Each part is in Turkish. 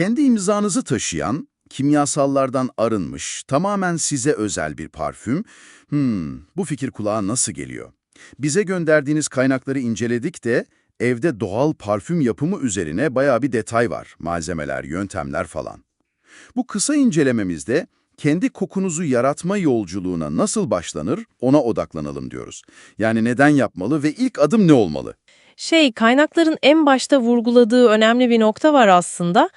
Kendi imzanızı taşıyan, kimyasallardan arınmış, tamamen size özel bir parfüm. Hmm, bu fikir kulağa nasıl geliyor? Bize gönderdiğiniz kaynakları inceledik de evde doğal parfüm yapımı üzerine bayağı bir detay var. Malzemeler, yöntemler falan. Bu kısa incelememizde kendi kokunuzu yaratma yolculuğuna nasıl başlanır ona odaklanalım diyoruz. Yani neden yapmalı ve ilk adım ne olmalı? Şey, kaynakların en başta vurguladığı önemli bir nokta var aslında.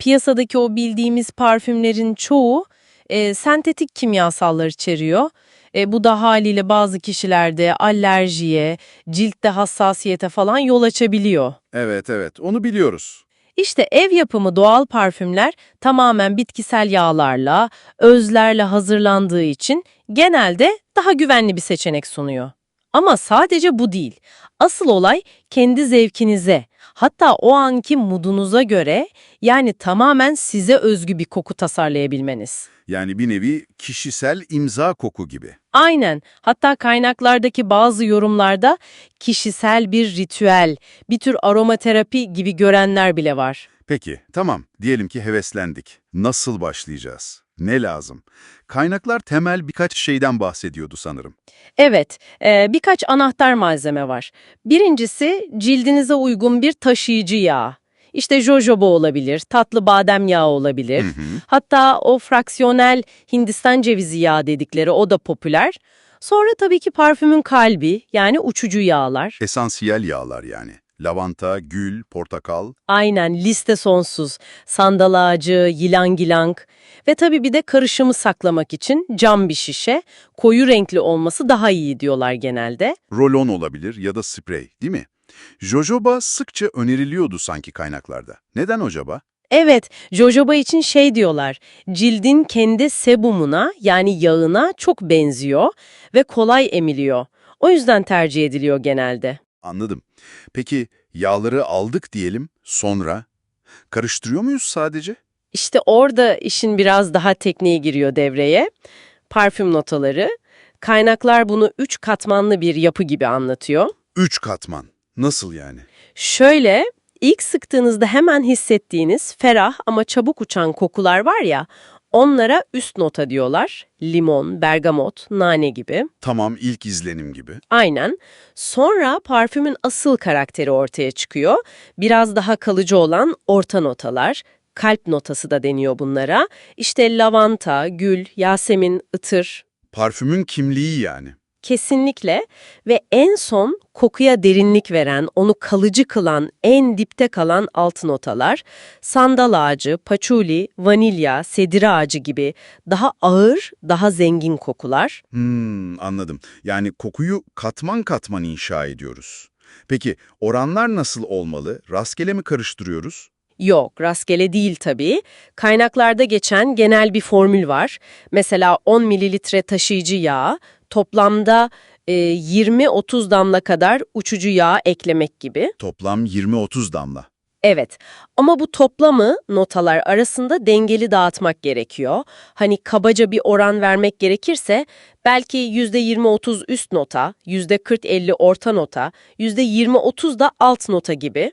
Piyasadaki o bildiğimiz parfümlerin çoğu e, sentetik kimyasallar içeriyor. E, bu da haliyle bazı kişilerde alerjiye, ciltte hassasiyete falan yol açabiliyor. Evet evet onu biliyoruz. İşte ev yapımı doğal parfümler tamamen bitkisel yağlarla, özlerle hazırlandığı için genelde daha güvenli bir seçenek sunuyor. Ama sadece bu değil. Asıl olay kendi zevkinize, hatta o anki modunuza göre yani tamamen size özgü bir koku tasarlayabilmeniz. Yani bir nevi kişisel imza koku gibi. Aynen. Hatta kaynaklardaki bazı yorumlarda kişisel bir ritüel, bir tür aromaterapi gibi görenler bile var. Peki, tamam. Diyelim ki heveslendik. Nasıl başlayacağız? Ne lazım? Kaynaklar temel birkaç şeyden bahsediyordu sanırım. Evet, e, birkaç anahtar malzeme var. Birincisi cildinize uygun bir taşıyıcı yağ. İşte jojoba olabilir, tatlı badem yağı olabilir. Hı hı. Hatta o fraksiyonel Hindistan cevizi yağı dedikleri o da popüler. Sonra tabii ki parfümün kalbi yani uçucu yağlar. Esansiyel yağlar yani. Lavanta, gül, portakal. Aynen liste sonsuz. Sandal ağacı, ylang ylang ve tabii bir de karışımı saklamak için cam bir şişe, koyu renkli olması daha iyi diyorlar genelde. Rolon olabilir ya da sprey, değil mi? Jojoba sıkça öneriliyordu sanki kaynaklarda. Neden acaba? Evet, jojoba için şey diyorlar, cildin kendi sebumuna yani yağına çok benziyor ve kolay emiliyor. O yüzden tercih ediliyor genelde. Anladım. Peki yağları aldık diyelim, sonra? Karıştırıyor muyuz sadece? İşte orada işin biraz daha tekniğe giriyor devreye. Parfüm notaları. Kaynaklar bunu üç katmanlı bir yapı gibi anlatıyor. Üç katman. Nasıl yani? Şöyle, ilk sıktığınızda hemen hissettiğiniz ferah ama çabuk uçan kokular var ya, onlara üst nota diyorlar. Limon, bergamot, nane gibi. Tamam ilk izlenim gibi. Aynen. Sonra parfümün asıl karakteri ortaya çıkıyor. Biraz daha kalıcı olan orta notalar, kalp notası da deniyor bunlara. İşte lavanta, gül, yasemin, ıtır. Parfümün kimliği yani. Kesinlikle ve en son kokuya derinlik veren, onu kalıcı kılan, en dipte kalan alt notalar, sandal ağacı, paçuli, vanilya, sedir ağacı gibi daha ağır, daha zengin kokular. Hmm, anladım. Yani kokuyu katman katman inşa ediyoruz. Peki oranlar nasıl olmalı? Rastgele mi karıştırıyoruz? Yok, rastgele değil tabii. Kaynaklarda geçen genel bir formül var. Mesela 10 mililitre taşıyıcı yağ, toplamda e, 20-30 damla kadar uçucu yağ eklemek gibi. Toplam 20-30 damla. Evet ama bu toplamı notalar arasında dengeli dağıtmak gerekiyor. Hani kabaca bir oran vermek gerekirse belki %20-30 üst nota, %40-50 orta nota, %20-30 da alt nota gibi.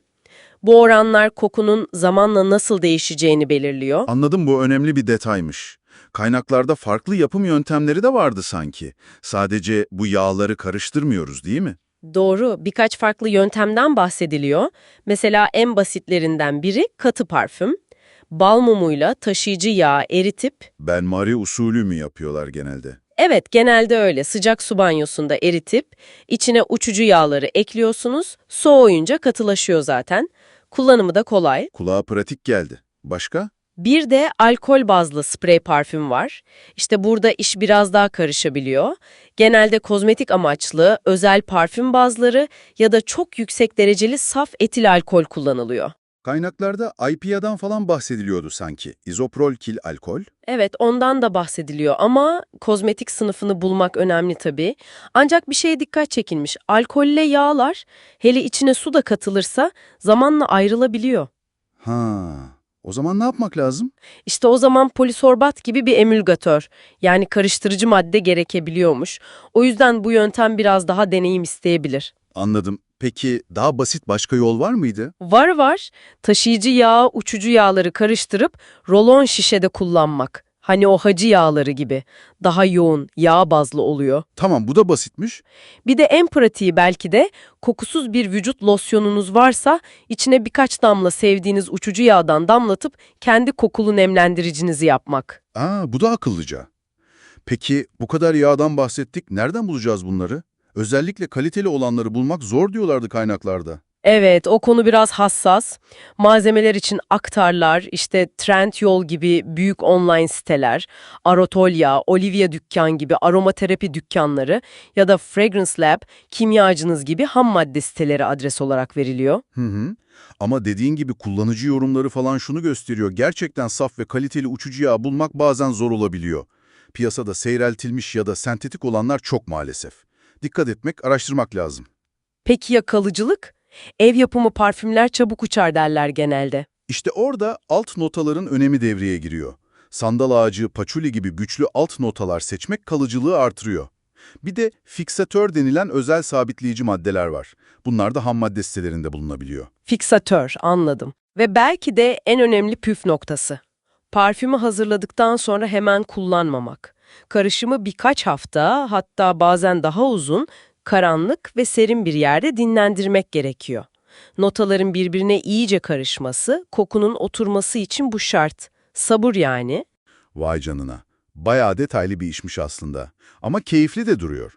Bu oranlar kokunun zamanla nasıl değişeceğini belirliyor. Anladım bu önemli bir detaymış. Kaynaklarda farklı yapım yöntemleri de vardı sanki. Sadece bu yağları karıştırmıyoruz değil mi? Doğru, birkaç farklı yöntemden bahsediliyor. Mesela en basitlerinden biri katı parfüm. Bal mumuyla taşıyıcı yağı eritip, Benmari usulü mü yapıyorlar genelde? evet genelde öyle sıcak su banyosunda eritip, içine uçucu yağları ekliyorsunuz, soğuyunca katılaşıyor zaten. Kullanımı da kolay. Kulağa pratik geldi. Başka? Bir de alkol bazlı sprey parfüm var. İşte burada iş biraz daha karışabiliyor. Genelde kozmetik amaçlı özel parfüm bazları ya da çok yüksek dereceli saf etil alkol kullanılıyor. Kaynaklarda IPA'dan falan bahsediliyordu sanki. İzoprol kil alkol. Evet, ondan da bahsediliyor ama kozmetik sınıfını bulmak önemli tabii. Ancak bir şeye dikkat çekilmiş. Alkolle yağlar, hele içine su da katılırsa zamanla ayrılabiliyor. Ha, o zaman ne yapmak lazım? İşte o zaman polisorbat gibi bir emülgatör, yani karıştırıcı madde gerekebiliyormuş. O yüzden bu yöntem biraz daha deneyim isteyebilir. Anladım. Peki daha basit başka yol var mıydı? Var var. Taşıyıcı yağ, uçucu yağları karıştırıp rolon şişede kullanmak. Hani o hacı yağları gibi. Daha yoğun, yağ bazlı oluyor. Tamam bu da basitmiş. Bir de en pratiği belki de kokusuz bir vücut losyonunuz varsa içine birkaç damla sevdiğiniz uçucu yağdan damlatıp kendi kokulu nemlendiricinizi yapmak. Aa bu da akıllıca. Peki bu kadar yağdan bahsettik. Nereden bulacağız bunları? Özellikle kaliteli olanları bulmak zor diyorlardı kaynaklarda. Evet, o konu biraz hassas. Malzemeler için aktarlar, işte Trendyol gibi büyük online siteler, Arotolya, Olivia dükkan gibi aromaterapi dükkanları ya da Fragrance Lab, kimyacınız gibi ham madde siteleri adres olarak veriliyor. Hı hı. Ama dediğin gibi kullanıcı yorumları falan şunu gösteriyor. Gerçekten saf ve kaliteli uçucu yağ bulmak bazen zor olabiliyor. Piyasada seyreltilmiş ya da sentetik olanlar çok maalesef. Dikkat etmek, araştırmak lazım. Peki ya kalıcılık? Ev yapımı parfümler çabuk uçar derler genelde. İşte orada alt notaların önemi devreye giriyor. Sandal ağacı, paçuli gibi güçlü alt notalar seçmek kalıcılığı artırıyor. Bir de fiksatör denilen özel sabitleyici maddeler var. Bunlar da ham madde sitelerinde bulunabiliyor. Fiksatör, anladım. Ve belki de en önemli püf noktası. Parfümü hazırladıktan sonra hemen kullanmamak. Karışımı birkaç hafta, hatta bazen daha uzun, karanlık ve serin bir yerde dinlendirmek gerekiyor. Notaların birbirine iyice karışması, kokunun oturması için bu şart. Sabır yani. Vay canına. Bayağı detaylı bir işmiş aslında. Ama keyifli de duruyor.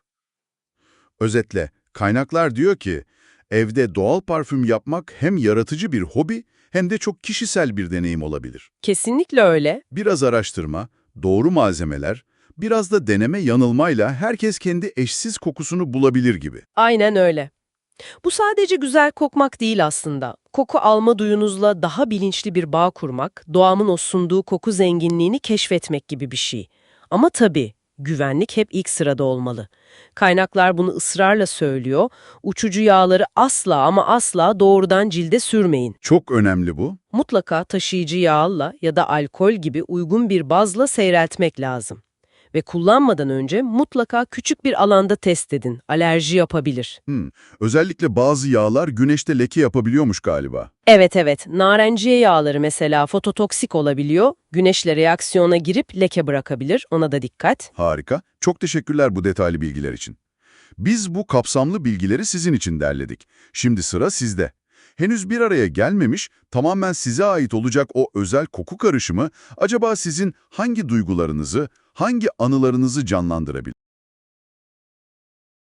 Özetle, kaynaklar diyor ki, evde doğal parfüm yapmak hem yaratıcı bir hobi hem de çok kişisel bir deneyim olabilir. Kesinlikle öyle. Biraz araştırma, doğru malzemeler, biraz da deneme yanılmayla herkes kendi eşsiz kokusunu bulabilir gibi. Aynen öyle. Bu sadece güzel kokmak değil aslında. Koku alma duyunuzla daha bilinçli bir bağ kurmak, doğamın o sunduğu koku zenginliğini keşfetmek gibi bir şey. Ama tabii güvenlik hep ilk sırada olmalı. Kaynaklar bunu ısrarla söylüyor. Uçucu yağları asla ama asla doğrudan cilde sürmeyin. Çok önemli bu. Mutlaka taşıyıcı yağla ya da alkol gibi uygun bir bazla seyreltmek lazım. Ve kullanmadan önce mutlaka küçük bir alanda test edin. Alerji yapabilir. Hmm. Özellikle bazı yağlar güneşte leke yapabiliyormuş galiba. Evet evet, narenciye yağları mesela fototoksik olabiliyor, güneşle reaksiyona girip leke bırakabilir, ona da dikkat. Harika. Çok teşekkürler bu detaylı bilgiler için. Biz bu kapsamlı bilgileri sizin için derledik. Şimdi sıra sizde. Henüz bir araya gelmemiş, tamamen size ait olacak o özel koku karışımı acaba sizin hangi duygularınızı, hangi anılarınızı canlandırabilir?